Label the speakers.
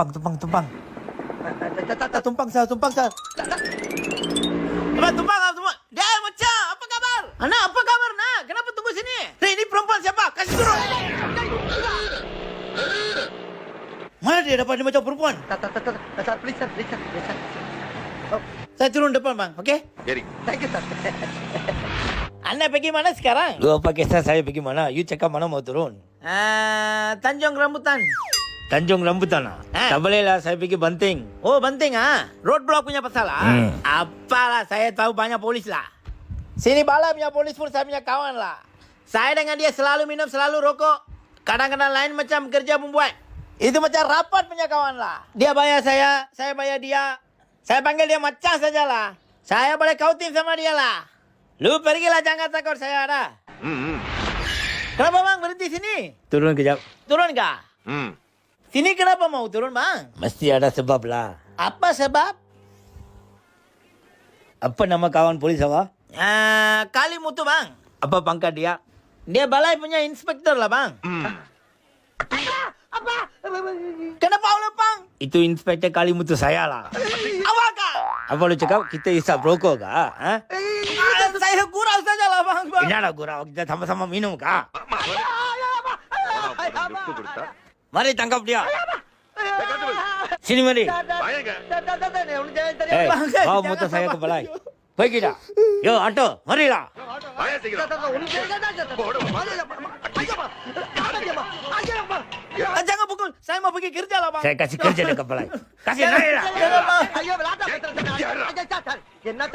Speaker 1: tumpang, tumpang, tumpang. Tumpang sah, tumpang sah. Tumpang, tumpang, tumpang. Dia macam, apa kabar? Anak, apa kabar nak? Kenapa tunggu sini? Hei, ini perempuan siapa? Kasih turun. Mana dia dapat dia macam perempuan?
Speaker 2: Tak, tak, tak, tak, please, sir, please, sir, please, sir. Oh,
Speaker 1: Saya turun depan bang, okey?
Speaker 3: Jadi,
Speaker 2: thank you, sir.
Speaker 1: Anda pergi mana sekarang? Lu apa kisah saya pergi mana? You cakap mana mau turun? Ah, Tanjung Rambutan. Tanjung Rambutan ah? Tak boleh lah, saya pergi Banting. Oh, Banting ah? Roadblock punya pasal ah?
Speaker 3: Hmm.
Speaker 1: Apalah, saya tahu banyak polis lah. Sini bala punya polis pun saya punya kawan lah. Saya dengan dia selalu minum, selalu rokok. Kadang-kadang lain macam kerja membuat. Itu macam rapat punya kawan lah. Dia bayar saya, saya bayar dia. Saya panggil dia macam saja lah. Saya boleh kautin sama dia lah. Lu pergilah jangan takut saya ada.
Speaker 3: hmm,
Speaker 1: Kenapa bang berhenti sini? Turun kejap. Turun kah?
Speaker 3: hmm.
Speaker 1: Sini kenapa mau turun bang? Mesti ada sebab lah. Apa sebab? Apa nama kawan polis apa? Uh, Kali Mutu bang. Apa pangkat dia? Dia balai punya inspektor lah bang. Hmm. Apa? Kenapa ulah bang? Itu inspektor Kali Mutu saya lah. Awak kah? Apa lu cakap kita isap rokok kah? Ha? Saya gurau saja lah bang. Kenapa gurau? Kita sama-sama minum kah? மறை தங்க அப்படியா? சினிமரி வா
Speaker 2: மூத்த சயக்கு பலாய். போய்க்கிடா. யோ ஆட்டோ மறியலா என்ன